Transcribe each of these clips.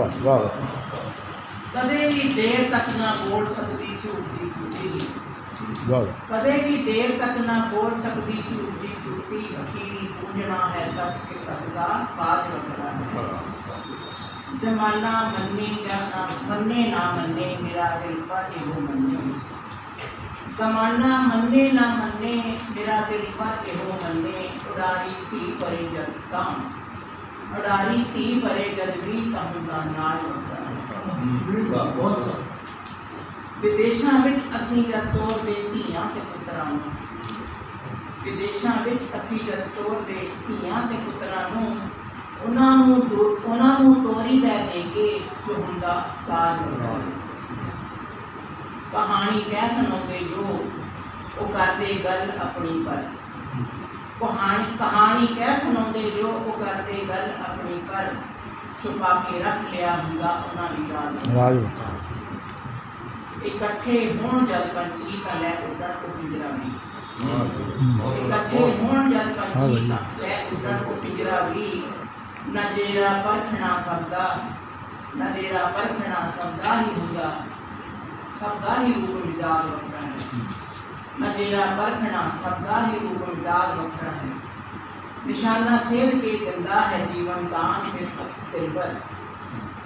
ਵਾਹ ਵਾਹ। ਕਦੇ ਵੀ ਦੇਰ ਤੱਕ ਨਾ ਬੋਲ ਸਕਦੀ ਝੂਠ ਦੀ ਕੁੱਤੀ ਵਾਹ। ਕਦੇ ਵੀ ਦੇਰ ਤੱਕ ਨਾ ਬੋਲ ਸਕਦੀ ਝੂਠ ਦੀ ਕੁੱਤੀ ਅਖੀਰੀ ਪੂੰਝਣਾ ਹੈ ਸੱਚ ਕੇ ਸੱਚ ਦਾ ਕਾਜ ਵਸਰਾ ਹੈ ਜਮਾਨਾ ਮੰਨੇ ਜਾਂ ਨਾ ਮੰਨੇ ਨਾ ਮੰਨੇ ਮੇਰਾ ਦਿਲ ਪਰ ਇਹੋ ਮੰਨੇ ਜ਼ਮਾਨਾ ਮੰਨੇ ਨਾ ਮੰਨੇ ਮੇਰਾ ਦਿਲ ਪਰ ਇਹੋ ਮੰਨੇ ਉਡਾਰੀ ਧੀ ਪਰੇ ਜਦ ਤਾਂ ਉਡਾਰੀ ਧੀ ਪਰੇ ਜਦ ਵੀ ਹੁੰਦਾ ਨਾਲ ਹੈ। ਵਿਦੇਸ਼ਾਂ ਵਿੱਚ ਅਸੀਂ ਜਦ ਤੋਰਦੇ ਧੀਆਂ ਤੇ ਪੁੱਤਰਾਂ ਨੂੰ ਵਿਦੇਸ਼ਾਂ ਵਿੱਚ ਅਸੀਂ ਜਦ ਤੋਰਦੇ ਧੀਆਂ ਤੇ ਪੁੱਤਰਾਂ ਨੂੰ ਉਹਨਾਂ ਨੂੰ ਦੋ- ਉਹਨਾਂ ਨੂੰ ਤੋਰੀ ਲੈ ਦੇ ਕੇ ਜੋ ਹੁੰਦਾ ਤਾਜ ਲਗਾਉਂਦੇ ਕਹਾਣੀ ਕਹਿ ਸੁਣਾਉਂਦੇ ਜੋ ਉਹ ਕਰਦੇ ਗੱਲ ਆਪਣੀ ਪਰ। ਕਹਾਣੀ ਕਹਾਣੀ ਕਹਿ ਸੁਣਾਉਂਦੇ ਜੋ ਉਹ ਕਰਦੇ ਗੱਲ ਆਪਣੀ ਪਰ ਛੁਪਾ ਕੇ ਰੱਖ ਲਿਆ ਹੁੰਦਾ ਉਹਨਾਂ ਦੀ ਰਾਜ਼ ਰਾਜ। ਇਕੱਠੇ ਹੋਣ ਜਦ ਪੰਛੀ ਤਾਂ ਲੈ ਉੱਡਣ ਕੋ ਪਿੰਜਰਾ ਵੀ ਇਕੱਠੇ ਹੋਣ ਜਦ ਪੰਛੀ ਤਾਂ ਲੈ ਉੱਡਣ ਕੋ ਪਿੰਜਰਾ ਵੀ ਨਜੇਰਾ ਪਰਖਣਾ ਸਭ ਦਾ ਨਜੇਰਾ ਪਰਖਣਾ ਸਭ ਦਾ ਹੀ ਹੁੰਦਾ। ਸਭ ਦਾ ਹੀ ਰੂਪ ਮਿਜ਼ਾਜ ਵੱਖਰਾ ਹੈ। ਨਜੇਰਾ ਪਰਖਣਾ ਸਭ ਦਾ ਹੀ ਰੂਪ ਮਿਜ਼ਾਜ ਵੱਖਰਾ ਹੈ ਨਿਸ਼ਾਨਾ ਸੇਧ ਕੇ ਦਿੰਦਾ ਹੈ ਜੀਵਨ ਦਾਨ ਫਿਰ ਦਿਲਬਰ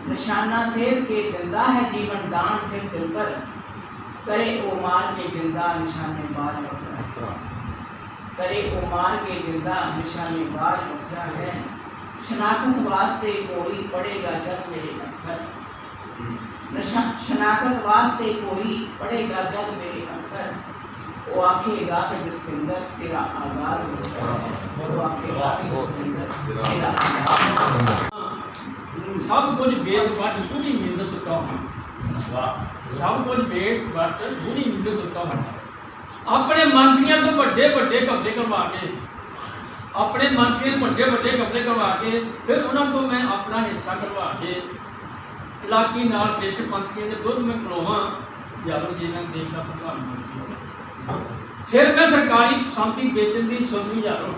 ਨਿਸ਼ਾਨਾ ਸੇਧ ਕੇ ਦਿੰਦਾ ਹੈ ਜੀਵਨ ਦਾਨ ਫਿਰ ਦਿਲਬਰ ਕਰੇ ਉਹ ਮਾਰ ਕੇ ਜਿੰਦਾ ਨਿਸ਼ਾਨੇ ਬਾਜ ਵੱਖਰਾ ਹੈ ਕਰੇ ਉਹ ਮਾਰ ਕੇ ਜਿੰਦਾ ਨਿਸ਼ਾਨੇ ਬਾਜ ਵੱਖਰਾ ਹੈ ਸ਼ਨਾਖਤ ਵਾਸਤੇ ਕੋਈ ਪੜੇਗਾ ਜਦ ਮੇਰੇ ਅੱਖਰ ਨਿਸ਼ਾ- ਸ਼ਨਾਖਤ ਵਾਸਤੇ ਕੋਈ ਪੜੇਗਾ ਜਦ ਮੇਰੇ ਅੱਖਰ ਉਹ ਆਖੇਗਾ ਕਿ ਜਸਵਿੰਦਰ ਤੇਰਾ ਆਗਾਜ਼ ਵੱਖਰਾ ਹੈ ਉਹ ਆਖੇਗਾ ਕਿ ਜਸਵਿੰਦਰ ਤੇਰਾ ਆਗਾਜ਼ ਸਭ ਕੁਝ ਵੇਚ ਵੱਟ ਪੂਰੀ ਨਿੰਦ ਸੁੱਤਾ ਹਾਂ ਸਭ ਕੁਝ ਵੇਚ ਵੱਟ ਪੂਰੀ ਨਿੰਦ ਸੁੱਤਾ ਹਾਂ ਆਪਣੇ ਮੰਤਰੀਆਂ ਤੋਂ ਵੱਡੇ ਵੱਡੇ ਕਬਜ਼ੇ ਕਰਵਾ ਕੇ ਆਪਣੇ ਮੰਤਰੀਆਂ ਤੋਂ ਵੱਡੇ ਵੱਡੇ ਕਬਜ਼ੇ ਕਰਵਾ ਕੇ ਫਿਰ ਉਹਨਾਂ ਤੋਂ ਮੈਂ ਆਪਣਾ ਹਿੱਸਾ ਕਰਵਾ ਕੇ ਚਲਾਕੀ ਨਾਲ ਦੇਸ਼ ਮੰਤਰੀਆਂ ਦੇ ਵਿਰੁੱਧ ਮੈਂ ਖਲੋਵਾਂ ਯਾਰੋ ਜੀ ਮੈਂ ਦੇਸ਼ ਦਾ ਪ੍ਰਧਾਨ ਮੰਤਰੀ ਹਾਂ। ਫਿਰ ਮੈਂ ਸਰਕਾਰੀ ਸੰਪਤੀ ਵੇਚਣ ਦੀ ਸੋਚੀ ਯਾਰੋ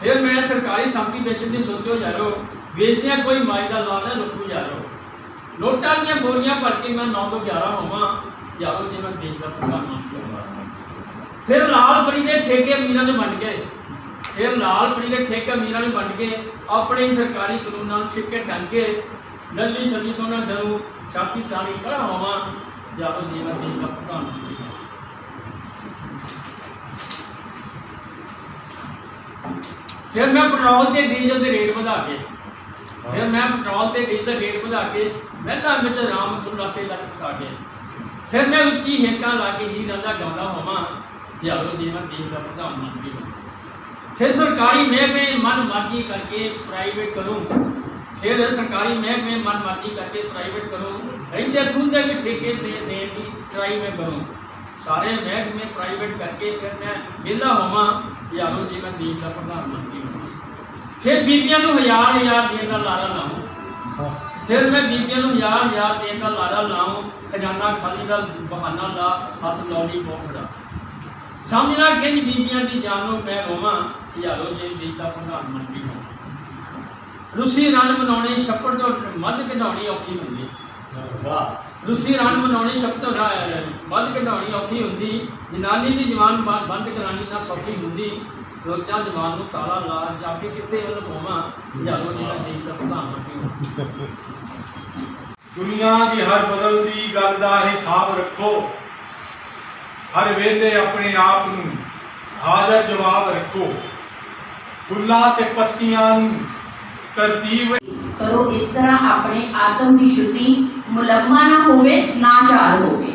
ਫਿਰ ਮੈਂ ਸਰਕਾਰੀ ਸੰਪਤੀ ਵੇਚਣ ਦੀ ਸੋਚੋ ਯਾਰੋ ਵੇਚਦਿਆਂ ਕੋਈ ਮਾਈ ਦਾ ਲਾ ਨਾ ਰੁਕੂ ਯਾਰੋ ਨੋਟਾਂ ਦੀਆਂ ਬੋਰੀਆਂ ਭਰ ਕੇ ਮੈਂ 9 11 ਹੋਵਾਂ ਜਾਓ ਜੇ ਮੈਂ ਦੇਸ਼ ਦਾ ਪ੍ਰਧਾਨ ਮੰਤਰੀ ਫਿਰ ਲਾਲ ਪਰੀ ਦੇ ਠੇਕੇ ਅਮੀਰਾਂ ਨੂੰ ਵੰਡ ਗਏ। ਫਿਰ ਲਾਲ ਪਰੀ ਦੇ ਠੇਕੇ ਅਮੀਰਾਂ ਨੂੰ ਵੰਡ ਕੇ ਆਪਣੇ ਸਰਕਾਰੀ ਕਾਨੂੰਨਾਂ ਨੂੰ ਸਿੱਕੇ ਢੰਗ ਕੇ ਦਿੱਲੀ ਛੱਡੀ ਤੋਂ ਨਾ ਡਰੂ, ਛਾਤੀ ਤਾਣੀ ਖੜਾ ਹੋਵਾਂ ਜਾਓ ਜੇ ਮੈਂ ਦੇਸ਼ ਦਾ ਪ੍ਰਧਾਨ ਮੰਤਰੀ ਹੋਵਾਂ ਫਿਰ ਮੈਂ ਪੈਟਰੋਲ ਤੇ ਡੀਜ਼ਲ ਦੇ ਰੇਟ ਵਧਾ ਕੇ ਫਿਰ ਮੈਂ ਪੈਟਰੋਲ ਤੇ ਡੀਜ਼ਲ ਦੇ ਰੇਟ ਵਧਾ ਕੇ ਮਹਿਲਾ ਵਿੱਚ ਰਾਮ ਗੁਰਨਾਤੇ ਲੱਗ ਫਸਾ ਕੇ ਫਿਰ ਮੈਂ ਉੱਚੀ ਹੇਕਾਂ ਲਾ ਕੇ ਹੀ ਰੰਦਾ ਗਾਉਂਦਾ ਹੋਵਾਂ ਯਾਰੋ ਜੀਵਨ ਦੇਸ਼ ਦਾ ਪ੍ਰਧਾਨ ਮੰਤਰੀ ਹਾਂ ਫਿਰ ਸਰਕਾਰੀ ਮਹਿਕਮੇ ਮਨ ਮਰਜ਼ੀ ਕਰਕੇ ਪ੍ਰਾਈਵੇਟ ਕਰੂੰ। ਫਿਰ ਸਰਕਾਰੀ ਮਹਿਕਮੇ ਮਨ ਮਰਜ਼ੀ ਕਰਕੇ ਪ੍ਰਾਈਵੇਟ ਕਰੂੰ। ਰਹਿੰਦੇ ਖੁੰਦੇ ਵੀ ਠੇਕੇ ਤੇ ਦੇਣ ਦੀ ਟਰਾਈ ਮੈਂ ਕਰੂੰ। ਸਾਰੇ ਮਹਿਕਮੇ ਪ੍ਰਾਈਵੇਟ ਕਰਕੇ ਫਿਰ ਮੈਂ ਵਿਹਲਾ ਹੋਵਾਂ। ਯਾਰੋ ਜੀ ਮੈਂ ਦੇਸ਼ ਦਾ ਪ੍ਰਧਾਨ ਮੰਤਰੀ ਹਾਂ ਫਿਰ ਬੀਬੀਆਂ ਨੂੰ ਹਜ਼ਾਰ ਹਜ਼ਾਰ ਦੇਣ ਦਾ ਲਾਰਾ ਲਾਉਂ ਫਿਰ ਮੈਂ ਬੀਬੀਆਂ ਨੂੰ ਹਜ਼ਾਰ ਹਜ਼ਾਰ ਦੇਣ ਦਾ ਲਾਰਾ ਲਾਉਂ, ਖਜ਼ਾਨਾ ਖਾਲੀ ਦਾ ਬਹਾਨਾ ਲਾ, ਹੱਥ ਲਾਉਣੀ ਬੋਖੜਾ ਸਮਝਣਾ ਕਿ ਬੀਬੀਆਂ ਦੀ ਜਾਨ ਨੂੰ ਮੈਂ ਰੋਵਾਂ ਯਾਰੋ ਜੀ ਦੇਸ਼ ਦਾ ਪ੍ਰਧਾਨ ਮੰਤਰੀ ਹਾਂ ਰੂਸੀ ਰਣ ਮਨਾਉਣੇ, ਛੱਪੜ ਤੋਂ ਮੱਧ ਕਢਾਉਣੀ ਔਖੀ ਹੁੰਦੀ। ਰੂਸੀ ਰਣ ਮਨਾਉਣੀ ਛੱਪੜ ਤੋਂ ਮੱਧ ਕਢਾਉਣੀ ਔਖੀ ਹੁੰਦੀ, ਜਨਾਨੀ ਦੀ ਜਵਾਨ ਬੰਦ ਕਰਾਣੀ ਨਾ ਸੌਖੀ ਹੁੰਦੀ। ਸੋਚਾਂ ਜਵਾਨ ਨੂੰ ਤਾਲਾ ਲਾ, ਜਾ ਕੇ ਕਿੱਥੇ ਵੱਲ ਹੋਵਾਂ ਯਾਰੋ ਜੀ ਦਾ ਦੇਸ਼ ਦਾ ਪ੍ਰਧਾਨ ਦੁਨੀਆ ਦੀ ਹਰ ਬਦਲਦੀ ਗੱਲ ਦਾ ਹਿਸਾਬ ਰੱਖੋ। ਹਰ ਵੇਲੇ ਆਪਣੇ ਆਪ ਨੂੰ ਹਾਜ਼ਰ ਜਵਾਬ ਰੱਖੋ। ਫੁੱਲਾਂ ਤੇ ਪੱਤੀਆਂ ਨੂੰ ਤਰਤੀਬ ਕਰੋ, ਇਸ ਤਰ੍ਹਾਂ ਆਪਣੇ ਆਤਮ ਦੀ ਸ਼ੁੱਧੀ ਮੁਲੰਮਾ ਨਾ ਹੋਵੇ ਨਾਚਾਰ ਹੋਵੇ।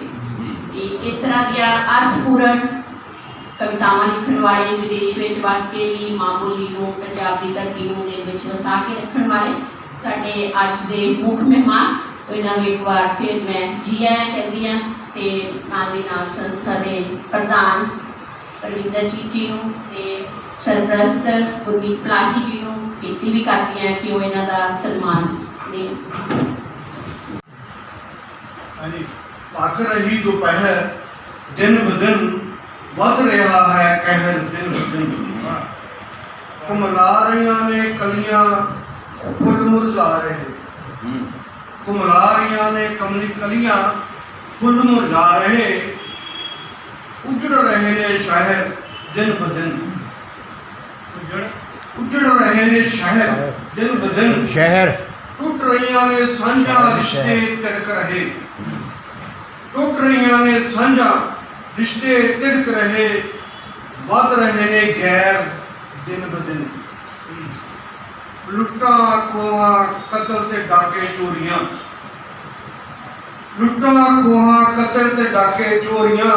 ਇਸ ਤਰ੍ਹਾਂ ਦੀਆਂ ਅਰਥਪੂਰਨ ਕਵਿਤਾਵਾਂ ਲਿਖਣ ਵਾਲੇ, ਵਿਦੇਸ਼ ਵਿੱਚ ਵਸ ਕੇ ਵੀ ਮਾਂ ਬੋਲੀ ਨੂੰ, ਪੰਜਾਬ ਦੀ ਧਰਤੀ ਨੂੰ ਦੇ ਵਿੱਚ ਵਸਾ ਕੇ ਰੱਖਣ ਵਾਲੇ ਸਾਡੇ ਅੱਜ ਦੇ ਮੁੱਖ ਮਹਿਮਾਨ ਇਹਨਾਂ ਨੂੰ ਇੱਕ ਵਾਰ ਫਿਰ ਮੈਂ ਜੀ ਕਹਿੰਦੀ ਹਾਂ ਤੇ ਨਾਲ ਦੀ ਨਾਲ ਸੰਸਥਾ ਦੇ ਪ੍ਰਧਾਨ ਪਰਵਿੰਦਰ ਜੀ ਜੀ ਨੂੰ ਤੇ ਸਰਪ੍ਰਸਤ ਗੁਰਮੀਤ ਪਲਾਹੀ ਜੀ ਬੇਨਤੀ ਵੀ ਕਰਦੀ ਹਾਂ ਕਿ ਉਹ ਇਹਨਾਂ ਦਾ ਸਨਮਾਨ ਦੇਣ ਹਾਂਜੀ। ਭਖ ਰਹੀ ਦੁਪਹਿਰ ਦਿਨ ਬ ਦਿਨ ਵੱਧ ਰਿਹਾ ਹੈ ਕਹਿਰ ਦਿਨ ਬ ਦਿਨ ਕੁਮਲਾ ਰਹੀਆਂ ਨੇ ਕਲੀਆਂ ਫੁੱਲ ਮੁਰਝਾ ਰਹੇ। ਕੁਮਲਾ ਰਹੀਆਂ ਨੇ ਕਮਲੀ ਕਲੀਆਂ ਫੁੱਲ ਮੁਰਝਾ ਰਹੇ। ਉਜੜ ਰਹੇ ਨੇ ਸ਼ਹਿਰ ਦਿਨ ਬ ਦਿਨ। ਉਜੜ ਉਜੜ ਰਹੇ ਨੇ ਸ਼ਹਿਰ ਦਿਨ ਬ ਦਿਨ ਸ਼ਹਿਰ। ਟੁੱਟ ਰਹੀਆਂ ਨੇ ਸਾਂਝਾਂ ਰਿਸ਼ਤੇ ਤਿੜਕ ਰਹੇ। ਟੁੱਟ ਰਹੀਆਂ ਨੇ ਸਾਂਝਾਂ ਰਿਸ਼ਤੇ ਤਿੜਕ ਰਹੇ। ਵੱਧ ਰਹੇ ਨੇ ਗੈਰ ਦਿਨ ਬ ਦਿਨ ਲੁੱਟਾਂ ਖੋਹਾਂ ਕਤਲ ਤੇ ਡਾਕੇ ਚੋਰੀਆਂ। ਲੁੱਟਾਂ ਖੋਹਾਂ ਕਤਲ ਤੇ ਡਾਕੇ ਚੋਰੀਆਂ।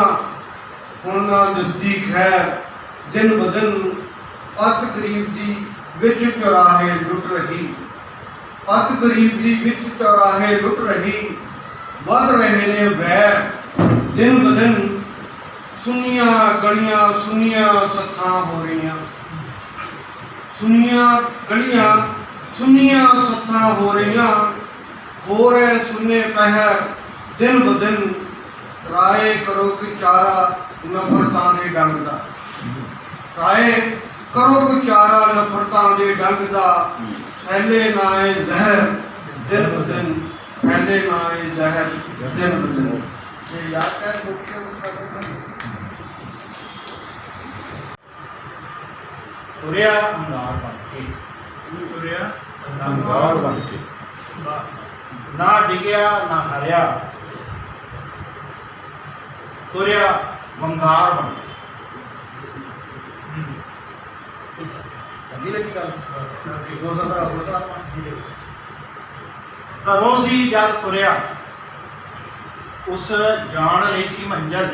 ਹੁਣ ਨਜ਼ਦੀਕ ਹੈ ਦਿਨ ਬ ਦਿਨ ਅਤ ਗਰੀਬ ਦੀ ਵਿੱਚ ਚੁਰਾਹੇ ਲੁੱਟ ਰਹੀ। ਅਤ ਗਰੀਬ ਦੀ ਵਿੱਚ ਚੌਰਾਹੇ ਲੁੱਟ ਰਹੀ। ਵੱਧ ਰਹੇ ਨੇ ਵੈਰ। ਦਿਨ ਬ ਦਿਨ ਸੁਨੀਆਂ ਗਲੀਆਂ, ਸੁਨੀਆਂ ਸੱਥਾਂ ਹੋ ਰਹੀਆਂ। ਸੁਨੀਆਂ ਗਲੀਆਂ, ਸੁਨੀਆਂ ਸੱਥਾਂ ਹੋ ਰਹੀਆਂ। ਹੋ ਰਹੇ ਸੁਨੇ ਪਹਿਰ ਦਿਨ ਬ ਦਿਨ ਰਾਏ ਕਰੋ ਕਿ ਚਾਰਾ ਨਫ਼ਰਤਾਂ ਦੇ ਡੰਗ ਦਾ। ਰਾਏ ਕਰੋ ਕਿ ਚਾਰਾ ਨਫ਼ਰਤਾਂ ਦੇ ਡੰਗ ਦਾ। ਫੈਲੇ ਨਾ ਇਹ ਜ਼ਹਿਰ ਦਿਨ ਬ ਦਿਨ ਫੈਲੇ ਨਾ ਇਹ ਜ਼ਹਿਰ ਦਿਨ ਬ ਦਿਨ। ਇਹ ਯਾਦ ਕਰ ਤੁਰਿਆ ਅੰਗਾਰ ਬਣ ਕੇ। ਤੁਰਿਆ? ਅੰਗਾਰ ਬਣ ਕੇ। ਨਾ ਡਿਗਿਆ ਨਾ ਹਰਿਆ। ਤੁਰਿਆ ਵੰਗਾਰ ਬਣ ਅੱਗੇ ਲੱਗੀ ਗੱਲ। ਦੋ ਸਤਰਾ ਜੀ ਘਰੋਂ ਸੀ ਜਦ ਤੁਰਿਆ। ਉਸ ਜਾਣ ਲਈ ਸੀ ਮੰਜ਼ਲ।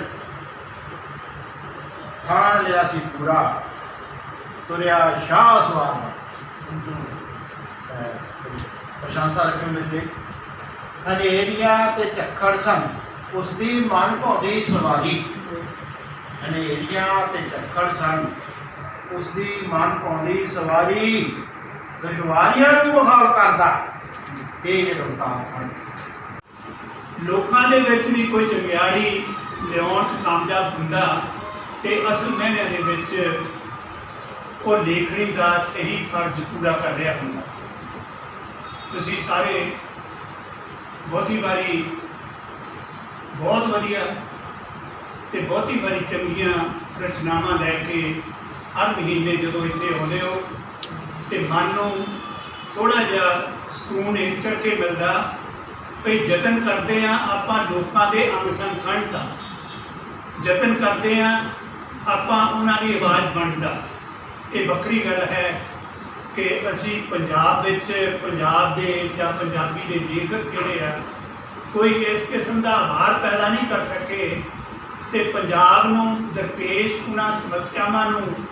ਥਾਣ ਲਿਆ ਸੀ ਪੂਰਾ। ਤੁਰਿਆ ਸ਼ਾਹ ਸਵਾਰ ਪ੍ਰਸ਼ੰਸਾ ਰੱਖਿਓ ਮੇਰੇ ਤੇ ਹਨੇਰੀਆਂ ਤੇ ਝੱਖੜ ਸਨ। ਉਸ ਦੀ ਮਨ ਭਾਉਂਦੀ ਸਵਾਰੀ। ਹਨੇਰੀਆਂ ਤੇ ਝੱਖੜ ਸਨ। ਉਸ ਦੀ ਮਨ ਭਾਉਂਦੀ ਸਵਾਰੀ ਦੁਸ਼ਵਾਰੀਆਂ ਨੂੰ ਬਖਾਲ ਕਰਦਾ। ਤੇਜ ਰਫਤਾਰ ਫੜ ਲੋਕਾਂ ਦੇ ਵਿੱਚ ਵੀ ਕੋਈ ਚੰਗਿਆੜੀ, ਲਿਆਉਣ 'ਚ ਕਾਮਯਾਬ ਹੁੰਦਾ ਤੇ ਅਸਲ ਮਹਿਨੇ ਦੇ ਵਿੱਚ ਉਹ ਲੇਖਣੀ ਦਾ ਸਹੀ ਫਰਜ਼ ਪੂਰਾ ਕਰ ਰਿਹਾ ਹੁੰਦਾ। ਤੁਸੀਂ ਸਾਰੇ ਬਹੁਤੀ ਵਾਰੀ, ਬਹੁਤ ਵਧੀਆ ਤੇ ਬਹੁਤੀ ਵਾਰੀ ਚੰਗੀਆਂ ਰਚਨਾਵਾਂ ਲੈ ਕੇ ਹਰ ਮਹੀਨੇ ਜਦੋਂ ਇੱਥੇ ਆਉਂਦੇ ਹੋ ਤੇ ਮਨ ਨੂੰ ਥੋੜਾ ਜਿਹਾ ਸਕੂਨ ਇਸ ਕਰਕੇ ਮਿਲਦਾ ਵੀ ਯਤਨ ਕਰਦੇ ਆ ਆਪਾਂ ਲੋਕਾਂ ਦੇ ਅੰਗ ਸੰਗ ਖੰਡ ਦਾ। ਯਤਨ ਕਰਦੇ ਆ ਆਪਾਂ ਉਹਨਾਂ ਦੀ ਆਵਾਜ਼ ਬਣਦਾ। ਇਹ ਵੱਖਰੀ ਗੱਲ ਹੈ ਕਿ ਅਸੀਂ ਪੰਜਾਬ ਵਿੱਚ ਪੰਜਾਬ ਦੇ ਜਾਂ ਪੰਜਾਬੀ ਦੇ ਲੇਖਕ ਜਿਹੜੇ ਆ, ਕੋਈ ਇਸ ਕਿਸਮ ਦਾ ਹਾਰ ਪੈਦਾ ਨਹੀਂ ਕਰ ਸਕੇ ਤੇ ਪੰਜਾਬ ਨੂੰ, ਦਰਪੇਸ਼ ਉਹਨਾਂ ਸਮੱਸਿਆਵਾਂ ਨੂੰ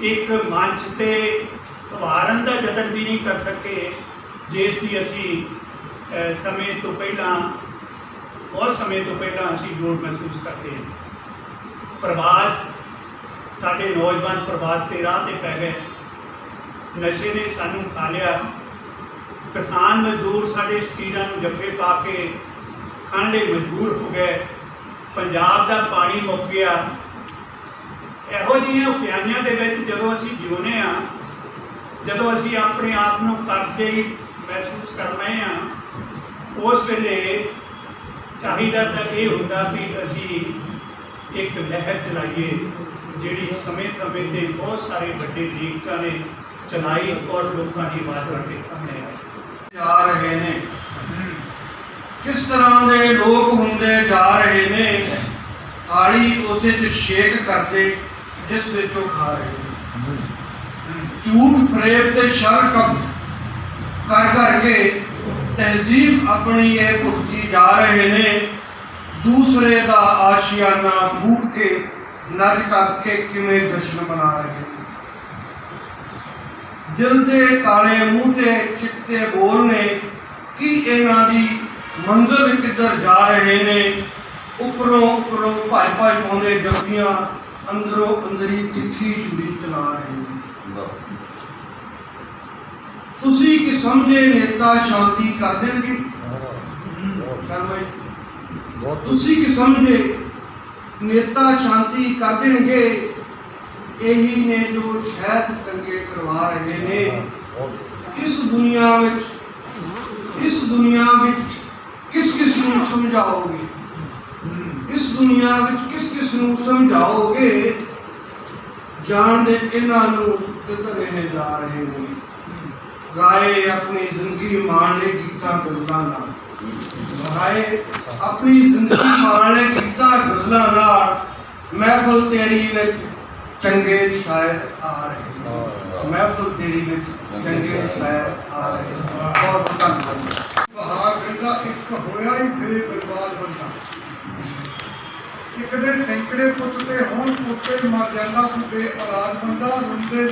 ਇੱਕ ਮੰਚ ਤੇ ਉਭਾਰਨ ਦਾ ਯਤਨ ਵੀ ਨਹੀਂ ਕਰ ਸਕੇ, ਜਿਸ ਦੀ ਅਸੀਂ ਸਮੇਂ ਤੋਂ ਪਹਿਲਾਂ, ਬਹੁਤ ਸਮੇਂ ਤੋਂ ਪਹਿਲਾਂ ਅਸੀਂ ਲੋੜ ਮਹਿਸੂਸ ਕਰਦੇ ਹਾਂ। ਪ੍ਰਵਾਸ, ਸਾਡੇ ਨੌਜਵਾਨ ਪ੍ਰਵਾਸ ਤੇ ਰਾਹ ਤੇ ਪੈ ਗਏ। ਨਸ਼ੇ ਨੇ ਸਾਨੂੰ ਖਾ ਲਿਆ। ਕਿਸਾਨ ਮਜ਼ਦੂਰ ਸਾਡੇ ਸਟੀਰਾਂ ਨੂੰ ਜੱਫੇ ਪਾ ਕੇ ਖਾਣ ਲਈ ਮਜਬੂਰ ਹੋ ਗਏ। ਪੰਜਾਬ ਦਾ ਪਾਣੀ ਮੁੱਕ ਗਿਆ। ਇਹੋ ਜਿਹੀਆਂ ਉਪਿਆਈਆਂ ਦੇ ਵਿੱਚ ਜਦੋਂ ਅਸੀਂ ਜਿਉਂਦੇ ਆ ਜਦੋਂ ਅਸੀਂ ਆਪਣੇ ਆਪ ਨੂੰ ਕਰਦੇ ਹੀ ਮਹਿਸੂਸ ਕਰ ਰਹੇ ਆ ਉਸ ਵੇਲੇ ਚਾਹੀਦਾ ਤਾਂ ਇਹ ਹੁੰਦਾ ਵੀ ਅਸੀਂ ਇੱਕ ਲਹਿਰ ਚਲਾਈਏ, ਜਿਹੜੀ ਸਮੇਂ-ਸਮੇਂ ਤੇ ਬਹੁਤ ਸਾਰੇ ਵੱਡੇ ਲੇਖਕਾਂ ਨੇ ਚਲਾਈ ਔਰ ਲੋਕਾਂ ਦੀ ਆਵਾਜ਼ ਬਣ ਕੇ ਸਾਹਮਣੇ ਆਈ। ਜਾ ਰਹੇ ਨੇ। ਕਿਸ ਤਰ੍ਹਾਂ ਦੇ ਲੋਕ ਹੁੰਦੇ ਜਾ ਰਹੇ ਨੇ, ਥਾਲੀ ਉਸੇ ਚ ਸ਼ੇਕ ਕਰਦੇ ਜਿਸ ਵਿੱਚ ਉਹ ਖਾ ਰਹੇ ਝੂਠ ਫਰੇਬ ਤੇ ਸ਼ਰ ਕਪਟ ਕਰ ਕਰਕੇ ਤਹਿਜ਼ੀਬ ਆਪਣੀ ਇਹ ਭੁਗਤੀ ਜਾ ਰਹੇ ਨੇ। ਦੂਸਰੇ ਦਾ ਆਸ਼ੀਆਨਾ ਭੂਕ ਕੇ ਨੱਚ ਟੱਪ ਕੇ ਕਿਵੇਂ ਜਸ਼ਨ ਮਨਾ ਰਹੇ ਨੇ। ਦਿਲ ਦੇ ਕਾਲੇ ਮੂੰਹ ਤੇ ਚਿੱਟੇ ਬੋਲ ਨੇ, ਕਿ ਇਹਨਾਂ ਦੀ ਮੰਜ਼ਿਲ ਕਿੱਧਰ ਜਾ ਰਹੇ ਨੇ? ਉਪਰੋਂ ਉਪਰੋਂ ਭਾਈ ਭਾਈ ਪਾਉਂਦੇ ਜੱਫੀਆਂ ਅੰਦਰੋਂ ਅੰਦਰੀ ਤਿੱਖੀ ਛੁਰੀ ਚਲਾ ਰਹੇ ਤੁਸੀਂ ਕੀ ਸਮਝੇ ਨੇਤਾ ਸ਼ਾਂਤੀ ਕਰ ਦੇਣਗੇ। ਤੁਸੀਂ ਕੀ ਸਮਝੇ ਨੇਤਾ ਸ਼ਾਂਤੀ ਕਰ ਦੇਣਗੇ ਇਹੀ ਨੇ ਜੋ ਸ਼ਹਿਦ ਤੰਗੀ ਕਰਵਾ ਰਹੇ ਨੇ। ਇਸ ਦੁਨੀਆ ਵਿੱਚ ਇਸ ਦੁਨੀਆ ਵਿੱਚ ਕਿਸ ਕਿਸ ਨੂੰ ਸਮਝਾਓਗੇ? ਇਸ ਦੁਨੀਆ ਵਿੱਚ ਕਿਸ ਕਿਸ ਨੂੰ ਸਮਝਾਓਗੇ? ਜਾਣ ਇਹਨਾਂ ਨੂੰ ਕਿੱਧਰ ਇਹ ਜਾ ਰਹੇ ਨੇ ਗਾਏ ਆਪਣੀ ਜ਼ਿੰਦਗੀ ਮਾਣ ਗੀਤਾਂ ਗਜ਼ਲਾਂ ਨਾਲ। ਗਾਏ ਆਪਣੀ ਜ਼ਿੰਦਗੀ ਮਾਣ ਗੀਤਾਂ ਗਜ਼ਲਾਂ ਨਾਲ। ਮਹਿਫਲ ਤੇਰੀ ਵਿੱਚ ਚੰਗੇ ਸ਼ਾਇਰ ਆ ਰਹੇ ਮਹਿਫਲ ਤੇਰੀ ਵਿੱਚ ਚੰਗੇ ਸ਼ਾਇਰ ਆ ਰਹੇ ਬਹੁਤ ਧੰਨਵਾਦ। ਬਹਾਰ ਕਹਿੰਦਾ ਇੱਕ ਹੋਇਆ ਹੀ ਫਿਰੇ ਬਰਬਾਦ ਬੰਦਾ। ਇੱਕ ਸੈਂਕੜੇ ਪੁੱਤ ਤੇ ਹੋਣ ਪੁੱਤੇ ਮਰ ਜਾਂਦਾ ਤੂੰ ਬੇਔਲਾਦ ਬੰਦਾ ਰੁੰਦੇ।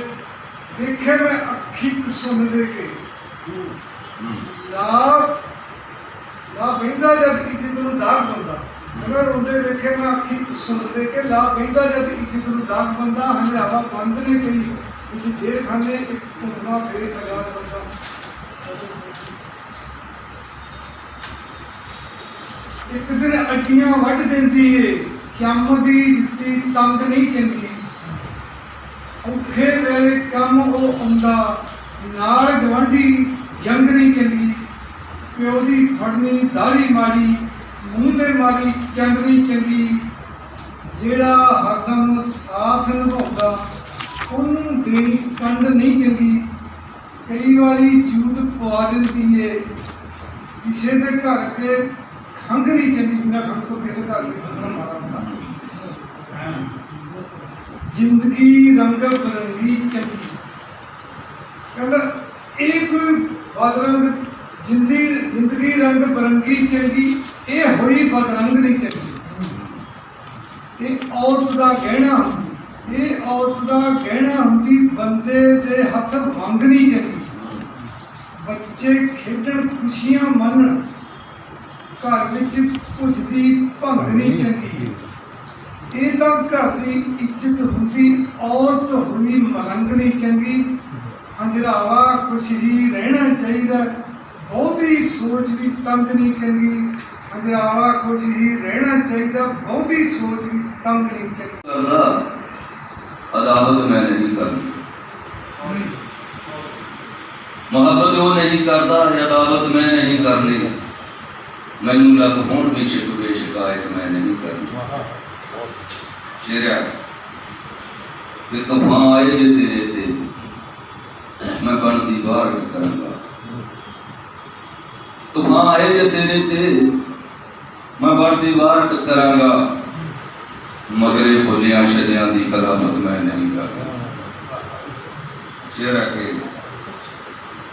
ਦੇਖੇ ਮੈਂ ਅੱਖੀ ਸੁਣ ਦੇ ਕੇ ਲਾ ਲਾ ਬੈਂਦਾ ਜਦ ਇੱਜ਼ਤ ਨੂੰ ਦਾਗ ਬੰਦਾ। ਕਹਿੰਦਾ ਰੁੰਦੇ ਦੇਖੇ ਮੈਂ ਅੱਖੀ ਸੁਣ ਦੇ ਕੇ ਲਾ ਬੈਂਦਾ ਜਦ ਇੱਜ਼ਤ ਨੂੰ ਦਾਗ ਬੰਦਾ। ਹੰਝਾਵਾ ਬੰਦ ਨੇ ਕਹੀ ਵਿੱਚ ਜੇਲ੍ਹ ਖਾਨੇ, ਇੱਕ ਘੁੰਮਣਾ ਫੇਰੇ ਆਜ਼ਾਦ ਬੰਦਾ। ਇੱਕ ਦਿਨ ਅੱਡੀਆਂ ਵੱਢ ਦਿੰਦੀ ਏ। ਸ਼ਾਮ ਦੀ ਜੁੱਤੀ ਤੰਗ ਨਹੀਂ ਚੰਗੀ। ਔਖੇ ਵੇਲੇ ਕੰਮ ਉਹ ਆਉਂਦਾ ਨਾਲ ਗਵਾਂਢੀ ਜੰਗ ਨਹੀਂ ਚੰਗੀ। ਪਿਓ ਦੀ ਫੜਨੀ, ਦਾੜੀ ਮਾਰੀ ਮੂੰਹ ਤੇ ਮਾਰੀ ਚੰਗ ਨਹੀਂ ਚੰਗੀ। ਜਿਹੜਾ ਹਰਦਮ ਸਾਥ ਨਿਭਾਉਂਦਾ, ਉਹਨੂੰ ਦੇਣੀ ਕੰਡ ਨਹੀਂ ਚੰਗੀ। ਕਈ ਵਾਰੀ ਜੂਦ ਪਵਾ ਦਿੰਦੀ ਏ। ਕਿਸੇ ਦੇ ਘਰ ਕੇ ਖੰਘ ਨਹੀਂ ਚੰਗੀ, ਬਿਨਾ ਖੰਘ ਤੋਂ ਕਿਸੇ ਘਰ ਦੇ ਖੰਘ ਮਾਰਾ। ਜ਼ਿੰਦਗੀ ਰੰਗ ਬਰੰਗੀ ਚੰਗੀ। ਕਹਿੰਦਾ ਇਹ ਕੋਈ ਬਦਰੰਗ ਜ਼ਿੰਦਗੀ ਜ਼ਿੰਦਗੀ ਰੰਗ ਬਰੰਗੀ ਚੰਗੀ ਇਹ ਹੋਈ ਬਦਰੰਗ ਨਹੀਂ ਚੰਗੀ। ਇਹ ਔਰਤ ਦਾ ਗਹਿਣਾ। ਇਹ ਔਰਤ ਦਾ ਗਹਿਣਾ ਹੁੰਦੀ ਬੰਦੇ ਦੇ ਹੱਥ ਵੰਗ ਨਹੀਂ ਚੰਗੀ। ਬੱਚੇ ਖੇਡਣ ਖੁਸ਼ੀਆਂ ਮੰਨਣ ਘਰ ਵਿੱਚ ਭੁੱਜਦੀ ਭੰਗ ਨਹੀਂ ਚੰਗੀ। ਇਹ ਤਾਂ ਘਰ ਦੀ ਮਸਜਿਦ ਹੁੰਦੀ ਔਰਤ ਹੋਈ ਮਲੰਗ ਨਹੀਂ ਚੰਗੀ। ਹੰਝਰਾਵਾ ਕੁਛ ਹੀ ਰਹਿਣਾ ਚਾਹੀਦਾ। ਬਹੁਤੀ ਸੋਚ ਵੀ ਤੰਗ ਨਹੀਂ ਚੰਗੀ। ਹੰਝਰਾਵਾ ਕੁਛ ਹੀ ਰਹਿਣਾ ਚਾਹੀਦਾ। ਬਹੁਤੀ ਸੋਚ ਵੀ ਤੰਗ ਨਹੀਂ ਚੰਗੀ। ਅਦਾਵਤ ਮੈਂ ਨਹੀਂ ਕਰਨੀ ਮੁਹੱਬਤ ਉਹ ਨਹੀਂ ਕਰਦਾ ਅਦਾਵਤ ਮੈਂ ਨਹੀਂ ਕਰਨੀ ਮੈਨੂੰ ਲੱਗ ਹੋਣ ਵੀ ਸ਼ਿਕਵੇ ਸ਼ਿਕਾਇਤ ਮੈਂ ਨਹੀਂ ਕਰਨੀ ਸ਼ੇਰਿਆ ਕਿ ਤੂਫਾਨ ਆਏ ਜੇ ਤੇਰੇ ਤੇ। ਮੈਂ ਬਣਦੀ ਬਾਹਰ ਕਰਾਂਗਾ। ਤੂਫਾਨ ਆਏ ਜੇ ਤੇਰੇ ਤੇ, ਮੈਂ ਬਣਦੀ ਬਾਹਰ ਕਰਾਂਗਾ। ਮਗਰ ਇਹ ਸ਼ਦਿਆਂ ਦੀ ਕਲਾਮਤ ਮੈਂ ਨਹੀਂ ਕਰਦਾ। ਸ਼ੇਰ ਆ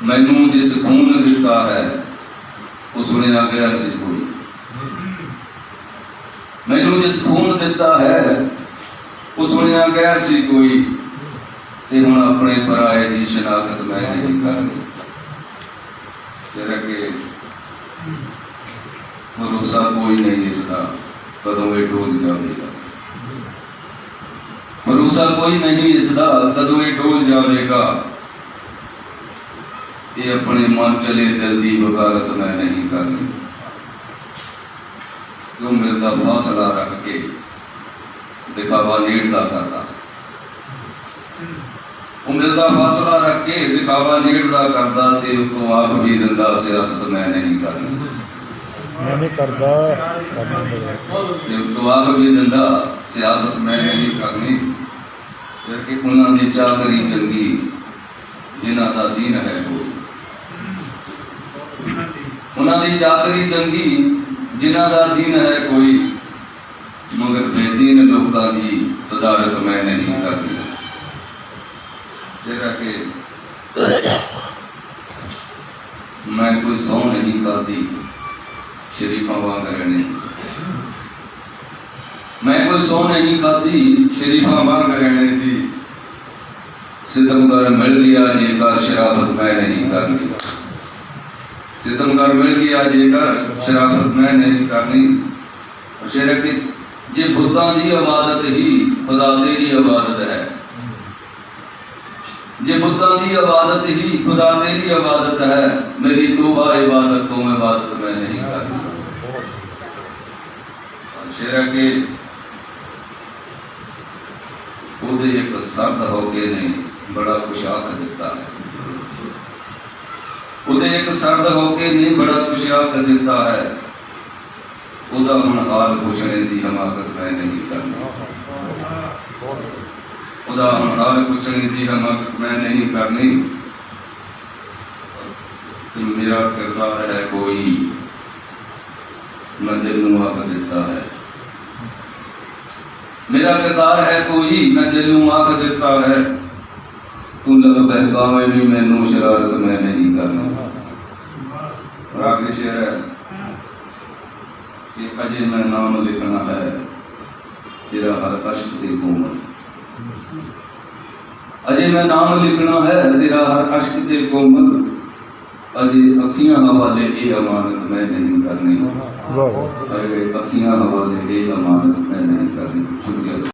ਮੈਨੂੰ ਜਿਸ ਖੂਨ ਦਿੱਤਾ ਹੈ ਉਸ ਨੇ ਆ ਗਿਆ ਸੀ ਕੋਈ। ਮੈਨੂੰ ਜਿਸ ਖੂਨ ਦਿੱਤਾ ਹੈ ਉਹ ਸੁਣਿਆ ਗਿਆ ਸੀ ਕੋਈ ਤੇ ਹੁਣ ਆਪਣੇ ਪਰਾਏ ਦੀ ਸ਼ਨਾਖਤ ਮੈਂ ਨਹੀਂ ਕਰਨੀ ਸ਼ੇਰ ਹੈ ਕਿ ਭਰੋਸਾ ਕੋਈ ਨਹੀਂ ਇਸ ਦਾ ਕਦੋਂ ਇਹ ਡੋਲ ਜਾਵੇਗਾ ਭਰੋਸਾ ਕੋਈ ਨਹੀਂ ਇਸ ਦਾ ਕਦੋਂ ਇਹ ਡੋਲ ਜਾਵੇਗਾ ਇਹ ਆਪਣੇ ਮਨ ਚਲੇ ਦਿਲ ਦੀ ਵਕਾਲਤ ਮੈਂ ਨਹੀਂ ਕਰਨੀ ਕਿਉਂ ਮਿਲਦਾ ਫਾਸਲਾ ਰੱਖ ਕੇ ਦਿਖਾਵਾ ਨੇੜਦਾ ਕਰਦਾ। ਉਹ ਮਿਲਦਾ ਫਾਸਲਾ ਰੱਖ ਕੇ ਦਿਖਾਵਾ ਨੇੜਦਾ ਕਰਦਾ ਤੇ ਉਤੋਂ ਆਪ ਵੀ ਦਿੰਦਾ ਸਿਆਸਤ ਮੈਂ ਨਹੀਂ ਕਰਨੀ। ਮੈਂ ਨਹੀਂ ਕਰਦਾ ਤੇ ਦੁਆ ਵੀ ਦਿੰਦਾ ਸਿਆਸਤ ਮੈਂ ਨਹੀਂ ਕਰਨੀ। ਕਿ ਉਹਨਾਂ ਦੀ ਚਾਕਰੀ ਚੰਗੀ ਜਿਨ੍ਹਾਂ ਦਾ ਦੀਨ ਹੈ ਕੋਈ। ਉਹਨਾਂ ਦੀ ਚਾਕਰੀ ਚੰਗੀ ਜਿਨ੍ਹਾਂ ਦਾ ਦੀਨ ਹੈ ਕੋਈ। ਮਗਰ ਬੇਦੀਨ ਲੋਕਾਂ ਦੀ ਸਦਾਰਤ ਮੈਂ ਨਹੀਂ ਕਰਨੀ ਜਿਹੜਾ ਕਿ ਮੈਂ ਕੋਈ ਸੌ ਨਹੀਂ ਖਾਦੀ ਸ਼ਰੀਫਾਂ ਵਾਂਗ ਰਹਿਣੇ ਦੀ ਮੈਂ ਕੋਈ ਸੌ ਨਹੀਂ ਖਾਦੀ ਸ਼ਰੀਫਾਂ ਵਾਂਗ ਰਹਿਣੇ ਦੀ ਸਿਤਮਗਰ ਮਿਲ ਗਿਆ ਜੇਕਰ ਸ਼ਰਾਫਤ ਮੈਂ ਨਹੀਂ ਕਰਨੀ ਸਿਤਮਗਰ ਮਿਲ ਗਿਆ ਜੇਕਰ ਸ਼ਰਾਫਤ ਮੈਂ ਨਹੀਂ ਕਰਨੀ ਔਰ ਸ਼ੇਰ ਕਿ ਜੇ ਬੁੱਤਾਂ ਦੀ ਇਬਾਦਤ ਹੀ ਖੁਦਾ ਤੇਰੀ ਇਬਾਦਤ ਹੈ ਜੇ ਬੁੱਤਾਂ ਦੀ ਇਬਾਦਤ ਹੀ ਖੁਦਾ ਤੇਰੀ ਇਬਾਦਤ ਹੈ ਮੇਰੀ ਤੋਬਾ ਇਬਾਦਤ ਤੋਂ ਇਬਾਦਤ ਮੈਂ ਨਹੀਂ ਕਰਨੀ ਸ਼ੇਰ ਕਿ ਉਹਦੇ ਇੱਕ ਸਰਦ ਹੋ ਕੇ ਨਹੀਂ ਬੜਾ ਕੁਛ ਆਖ ਦਿੱਤਾ ਹੈ ਉਹਦੇ ਇੱਕ ਸਰਦ ਹੋ ਕੇ ਨਹੀਂ ਬੜਾ ਕੁਛ ਆਖ ਦਿੱਤਾ ਹੈ خدا ہن حال پوچھنے دی حماقت میں نہیں کرنا خدا ہن حال پوچھنے دی حماقت میں نہیں کرنی۔ میرا کردار ہے کوئی۔ میں دل نو آخ دیتا ہے۔ میرا کردار ہے کوئی۔ میں دل نو آخ دیتا ہے۔ تو لگ بہکاوے بھی میں نو شرارت میں نہیں کرنا۔ اور آخری شعر ہے۔ ਕਿ ਅਜੇ ਮੈਂ ਨਾਮ ਲਿਖਣਾ ਹੈ ਤੇਰਾ ਹਰ ਅਸ਼ਕ ਦੀ ਗੋਮਨ ਅਜੇ ਮੈਂ ਨਾਮ ਲਿਖਣਾ ਹੈ ਤੇਰਾ ਹਰ ਅਸ਼ਕ ਤੇ ਕੋਮਲ ਅਜੇ ਅੱਖੀਆਂ ਹਵਾਲੇ ਇਹ ਅਮਾਨਤ ਮੈਂ ਨਹੀਂ ਕਰਨੀ। ਵਾਹ। ਵਾਹ ਅਰੇ ਅੱਖੀਆਂ ਹਵਾਲੇ ਇਹ ਅਮਾਨਤ ਮੈਂ ਨਹੀਂ ਕਰਨੀ। ਸ਼ੁਕਰੀਆ।